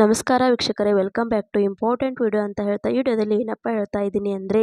ನಮಸ್ಕಾರ ವೀಕ್ಷಕರೇ, welcome back to important video ಅಂತ ಹೇಳ್ತಾ ವಿಡಿಯೋದಲ್ಲಿ ಏನಪ್ಪ ಹೇಳ್ತಾ ಇದ್ದೀನಿ ಅಂದರೆ,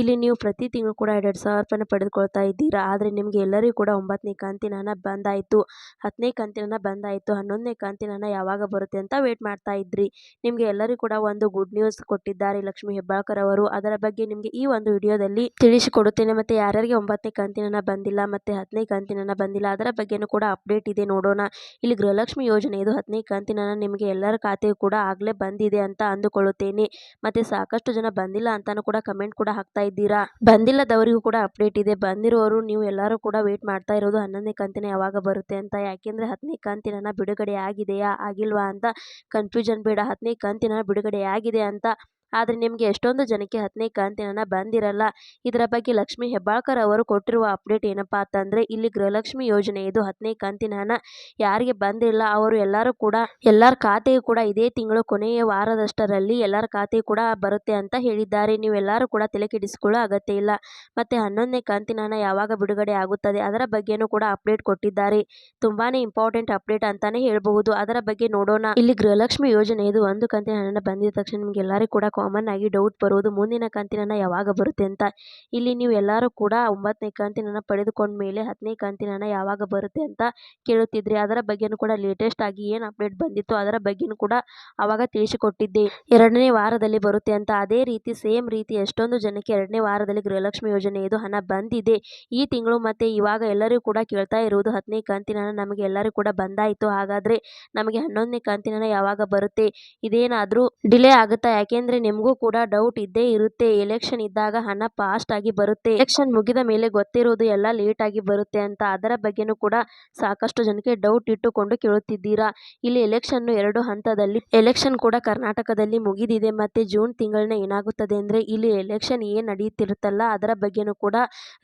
ಇಲ್ಲಿ ನೀವು ಪ್ರತಿ ತಿಂಗಳು ಕೂಡ ಎರಡು ಸಾವಿರ ರೂಪಾಯಿನ ಪಡೆದುಕೊಳ್ತಾ ಇದ್ದೀರಾ, ಆದರೆ ನಿಮಗೆ ಎಲ್ಲರಿಗೂ ಕೂಡ ಒಂಬತ್ತನೇ ಕಂತಿನ ಬಂದಾಯಿತು, ಹತ್ತನೇ ಕಂತಿನ ಬಂದಾಯಿತು, ಹನ್ನೊಂದನೇ ಕಂತಿನ ಯಾವಾಗ ಬರುತ್ತೆ ಅಂತ ವೇಟ್ ಮಾಡ್ತಾ ಇದ್ರಿ. ನಿಮಗೆ ಎಲ್ಲರಿಗೂ ಕೂಡ ಒಂದು ಗುಡ್ ನ್ಯೂಸ್ ಕೊಟ್ಟಿದ್ದಾರೆ ಲಕ್ಷ್ಮೀ ಹೆಬ್ಬಾಳ್ಕರ್ ಅವರು. ಅದರ ಬಗ್ಗೆ ನಿಮಗೆ ಈ ಒಂದು ವಿಡಿಯೋದಲ್ಲಿ ತಿಳಿಸಿಕೊಡುತ್ತೇನೆ. ಮತ್ತು ಯಾರ್ಯಾರಿಗೆ ಒಂಬತ್ತನೇ ಕಂತಿನ ಬಂದಿಲ್ಲ ಮತ್ತು ಹತ್ತನೇ ಕಂತಿನ ಬಂದಿಲ್ಲ, ಅದರ ಬಗ್ಗೆಯೂ ಕೂಡ ಅಪ್ಡೇಟ್ ಇದೆ ನೋಡೋಣ. ಇಲ್ಲಿ ಗೃಹಲಕ್ಷ್ಮಿ ಯೋಜನೆ ಇದು, ಹತ್ತನೇ ಕಂತಿನ ನಿಮಗೆ ಎಲ್ಲರ ಖಾತೆ ಕೂಡ ಆಗಲೇ ಬಂದಿದೆ ಅಂತ ಅಂದುಕೊಳ್ಳುತ್ತೇನೆ. ಮತ್ತೆ ಸಾಕಷ್ಟು ಜನ ಬಂದಿಲ್ಲ ಅಂತಾನು ಕೂಡ ಕಮೆಂಟ್ ಕೂಡ ಹಾಕ್ತಾ ಇದ್ದೀರಾ? ಬಂದಿಲ್ಲದವರಿಗೂ ಕೂಡ ಅಪ್ಡೇಟ್ ಇದೆ. ಬಂದಿರೋರು ನೀವು ಎಲ್ಲರೂ ಕೂಡ ವೇಟ್ ಮಾಡ್ತಾ ಇರೋದು ಹನ್ನೊಂದನೇ ಕಂತಿನ ಯಾವಾಗ ಬರುತ್ತೆ ಅಂತ. ಯಾಕೆಂದ್ರೆ ಹತ್ತನೇ ಕಂತಿನ ಬಿಡುಗಡೆ ಆಗಿದೆಯಾ? ಆಗಿಲ್ವಾ ಅಂತ? ಕನ್ಫ್ಯೂಷನ್ ಬೇಡ. ಹತ್ತನೇ ಕಂತಿನ ಬಿಡುಗಡೆ ಆಗಿದೆ ಅಂತ ಆದರೆ ನಿಮಗೆ ಎಷ್ಟೊಂದು ಜನಕ್ಕೆ ಹತ್ತನೇ ಕಂತಿನ ಬಂದಿರಲ್ಲ. ಇದರ ಬಗ್ಗೆ ಲಕ್ಷ್ಮಿ ಹೆಬ್ಬಾಳ್ಕರ್ ಅವರು ಕೊಟ್ಟಿರುವ ಅಪ್ಡೇಟ್ ಏನಪ್ಪಾ ಅಂತಂದ್ರೆ, ಇಲ್ಲಿ ಗೃಹಲಕ್ಷ್ಮಿ ಯೋಜನೆ ಇದು ಹತ್ತನೇ ಕಂತಿನ ಹಣ ಯಾರಿಗೆ ಬಂದಿಲ್ಲ, ಅವರು ಎಲ್ಲರೂ ಕೂಡ, ಎಲ್ಲರ ಖಾತೆಯು ಕೂಡ ಇದೇ ತಿಂಗಳು ಕೊನೆಯ ವಾರದಷ್ಟರಲ್ಲಿ ಎಲ್ಲರ ಖಾತೆ ಕೂಡ ಬರುತ್ತೆ ಅಂತ ಹೇಳಿದ್ದಾರೆ. ನೀವೆಲ್ಲರೂ ಕೂಡ ತಲೆ ಕೆಡಿಸಿಕೊಳ್ಳೋ ಅಗತ್ಯ ಇಲ್ಲ. ಮತ್ತೆ ಹನ್ನೊಂದನೇ ಕಂತಿನ ಹಣ ಯಾವಾಗ ಬಿಡುಗಡೆ ಆಗುತ್ತದೆ, ಅದರ ಬಗ್ಗೆನೂ ಕೂಡ ಅಪ್ಡೇಟ್ ಕೊಟ್ಟಿದ್ದಾರೆ. ತುಂಬಾನೇ ಇಂಪಾರ್ಟೆಂಟ್ ಅಪ್ಡೇಟ್ ಅಂತಾನೆ ಹೇಳಬಹುದು. ಅದರ ಬಗ್ಗೆ ನೋಡೋಣ. ಇಲ್ಲಿ ಗೃಹಲಕ್ಷ್ಮಿ ಯೋಜನೆ ಇದು ಒಂದು ಕಂತಿನ ಹಣ ಬಂದಿದ ತಕ್ಷಣ ನಿಮ್ಗೆ ಎಲ್ಲರಿಗೂ ಕೂಡ ಕಾಮನ್ ಆಗಿ ಡೌಟ್ ಬರುವುದು ಮುಂದಿನ ಕಂತಿನ ಯಾವಾಗ ಬರುತ್ತೆ ಅಂತ. ಇಲ್ಲಿ ನೀವು ಎಲ್ಲರೂ ಕೂಡ ಒಂಬತ್ತನೇ ಕಂತಿನ ಪಡೆದುಕೊಂಡ ಮೇಲೆ ಹತ್ತನೇ ಕಂತಿನ ಯಾವಾಗ ಬರುತ್ತೆ ಅಂತ ಕೇಳುತ್ತಿದ್ರಿ. ಅದರ ಬಗ್ಗೆನೂ ಕೂಡ ಲೇಟೆಸ್ಟ್ ಆಗಿ ಏನು ಅಪ್ಡೇಟ್ ಬಂದಿತ್ತು ಅದರ ಬಗ್ಗೆನೂ ಕೂಡ ಅವಾಗ ತಿಳಿಸಿಕೊಟ್ಟಿದ್ದೆ. ಎರಡನೇ ವಾರದಲ್ಲಿ ಬರುತ್ತೆ ಅಂತ. ಅದೇ ರೀತಿ ಸೇಮ್ ರೀತಿ ಎಷ್ಟೊಂದು ಜನಕ್ಕೆ ಎರಡನೇ ವಾರದಲ್ಲಿ ಗೃಹಲಕ್ಷ್ಮಿ ಯೋಜನೆ ಇದು ಹಣ ಬಂದಿದೆ. ಈ ತಿಂಗಳು ಮತ್ತೆ ಇವಾಗ ಎಲ್ಲರಿಗೂ ಕೂಡ ಕೇಳ್ತಾ ಇರುವುದು ಹತ್ತನೇ ಕಂತಿನ ನಮಗೆ ಎಲ್ಲರೂ ಕೂಡ ಬಂದಾಯಿತು. ಹಾಗಾದ್ರೆ ನಮಗೆ ಹನ್ನೊಂದನೇ ಕಂತಿನ ಯಾವಾಗ ಬರುತ್ತೆ? ಇದೇನಾದರೂ ಡಿಲೇ ಆಗುತ್ತಾ? ಯಾಕೆಂದ್ರೆ ನಿಮಗೂ ಕೂಡ ಡೌಟ್ ಇದ್ದೇ ಇರುತ್ತೆ. ಎಲೆಕ್ಷನ್ ಇದ್ದಾಗ ಹಣ ಫಾಸ್ಟ್ ಆಗಿ ಬರುತ್ತೆ. ಎಲೆಕ್ಷನ್ ಮುಗಿದ ಮೇಲೆ ಗೊತ್ತಿರೋದು ಎಲ್ಲ ಲೇಟ್ ಆಗಿ ಬರುತ್ತೆ ಅಂತ. ಅದರ ಬಗ್ಗೆನೂ ಕೂಡ ಸಾಕಷ್ಟು ಜನಕ್ಕೆ ಡೌಟ್ ಇಟ್ಟುಕೊಂಡು ಕೇಳುತ್ತಿದ್ದೀರಾ? ಇಲ್ಲಿ ಎಲೆಕ್ಷನ್ ಎರಡು ಹಂತದಲ್ಲಿ ಎಲೆಕ್ಷನ್ ಕೂಡ ಕರ್ನಾಟಕದಲ್ಲಿ ಮುಗಿದಿದೆ ಮತ್ತೆ ಜೂನ್ ತಿಂಗಳನ್ನ ಏನಾಗುತ್ತದೆ ಅಂದ್ರೆ ಇಲ್ಲಿ ಎಲೆಕ್ಷನ್ ಏನ್ ನಡೆಯುತ್ತಿರುತ್ತಲ್ಲ ಅದರ ಬಗ್ಗೆನೂ ಕೂಡ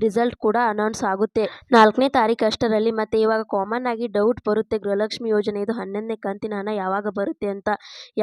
ರಿಸಲ್ಟ್ ಕೂಡ ಅನೌನ್ಸ್ ಆಗುತ್ತೆ. ನಾಲ್ಕನೇ ತಾರೀಕು ಅಷ್ಟರಲ್ಲಿ ಮತ್ತೆ ಇವಾಗ ಕಾಮನ್ ಆಗಿ ಡೌಟ್ ಬರುತ್ತೆ. ಗೃಹಲಕ್ಷ್ಮಿ ಯೋಜನೆ ಇದು ಹನ್ನೊಂದನೇ ಕಂತಿನ ಹಣ ಯಾವಾಗ ಬರುತ್ತೆ ಅಂತ,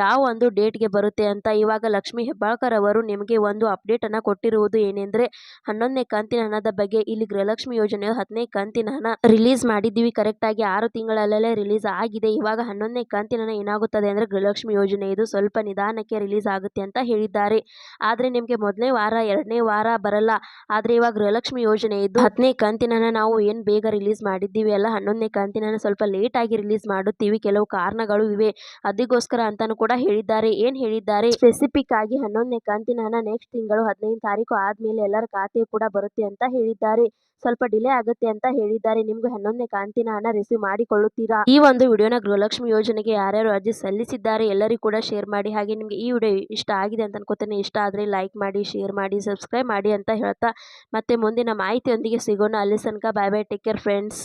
ಯಾವ ಒಂದು ಡೇಟ್ಗೆ ಬರುತ್ತೆ ಅಂತ. ಇವಾಗ ಲಕ್ಷ್ಮೀ ಹೆಬ್ಬಾಳ್ಕರ್ ಅವರು ನಿಮಗೆ ಒಂದು ಅಪ್ಡೇಟ್ ಅನ್ನ ಕೊಟ್ಟಿರುವುದು ಏನೆಂದ್ರೆ, ಹನ್ನೊಂದನೇ ಕಂತಿನ ಹಣದ ಬಗ್ಗೆ ಇಲ್ಲಿ ಗೃಹಲಕ್ಷ್ಮಿ ಯೋಜನೆಯು ಹತ್ತನೇ ಕಂತಿನ ಹಣ ರಿಲೀಸ್ ಮಾಡಿದ್ದೀವಿ. ಕರೆಕ್ಟ್ ಆಗಿ ಆರು ತಿಂಗಳಲ್ಲೇ ರಿಲೀಸ್ ಆಗಿದೆ. ಇವಾಗ ಹನ್ನೊಂದನೇ ಕಂತಿನ ಹಣ ಏನಾಗುತ್ತದೆ ಅಂದ್ರೆ, ಗೃಹಲಕ್ಷ್ಮಿ ಯೋಜನೆ ಇದು ಸ್ವಲ್ಪ ನಿಧಾನಕ್ಕೆ ರಿಲೀಸ್ ಆಗುತ್ತೆ ಅಂತ ಹೇಳಿದ್ದಾರೆ. ಆದ್ರೆ ನಿಮಗೆ ಮೊದಲನೇ ವಾರ, ಎರಡನೇ ವಾರ ಬರಲ್ಲ. ಆದ್ರೆ ಇವಾಗ ಗೃಹಲಕ್ಷ್ಮಿ ಯೋಜನೆ ಇದು ಹತ್ತನೇ ಕಂತಿನ ನಾವು ಏನ್ ಬೇಗ ರಿಲೀಸ್ ಮಾಡಿದ್ದೀವಿ ಅಲ್ಲ, ಹನ್ನೊಂದನೇ ಕಂತಿನ ಹಣ ಸ್ವಲ್ಪ ಲೇಟ್ ಆಗಿ ರಿಲೀಸ್ ಮಾಡುತ್ತೀವಿ. ಕೆಲವು ಕಾರಣಗಳು ಇವೆ. ಅದಕ್ಕೋಸ್ಕರ ಅಂತಾನು ಕೂಡ ಹೇಳಿದ್ದಾರೆ. ಏನ್ ಹೇಳಿದ್ದಾರೆ? ಸ್ಪೆಸಿಫಿಕ್ ಆಗಿ ಹನ್ನೊಂದನೇ ಕಂತಿನ ಹಣ ನೆಕ್ಸ್ಟ್ ತಿಂಗಳು ಹದಿನೈದು ತಾರೀಕು ಆದ್ಮೇಲೆ ಎಲ್ಲರ ಖಾತೆಗೆ ಕೂಡ ಬರುತ್ತೆ ಅಂತ ಹೇಳಿದ್ದಾರೆ. ಸ್ವಲ್ಪ ಡಿಲೇ ಆಗುತ್ತೆ ಅಂತ ಹೇಳಿದ್ದಾರೆ. ನಿಮ್ಗೆ ಹನ್ನೊಂದನೇ ಕಂತಿನ ಹಣ ರಿಸೀವ್ ಮಾಡಿಕೊಳ್ಳುತ್ತೀರಾ? ಈ ಒಂದು ವಿಡಿಯೋನ ಗೃಹಲಕ್ಷ್ಮಿ ಯೋಜನೆಗೆ ಯಾರ್ಯಾರು ಅರ್ಜಿ ಸಲ್ಲಿಸಿದ್ದಾರೆ ಎಲ್ಲರಿಗೂ ಕೂಡ ಶೇರ್ ಮಾಡಿ. ಹಾಗೆ ನಿಮ್ಗೆ ಈ ವಿಡಿಯೋ ಇಷ್ಟ ಆಗಿದೆ ಅಂತ ಅನ್ಕೋತೇನೆ. ಇಷ್ಟ ಆದ್ರೆ ಲೈಕ್ ಮಾಡಿ ಶೇರ್ ಮಾಡಿ ಸಬ್ಸ್ಕ್ರೈಬ್ ಮಾಡಿ ಅಂತ ಹೇಳ್ತಾ ಮತ್ತೆ ಮುಂದಿನ ಮಾಹಿತಿಯೊಂದಿಗೆ ಸಿಗೋಣ. ಅಲ್ಲಿ ತನಕ bye bye take care friends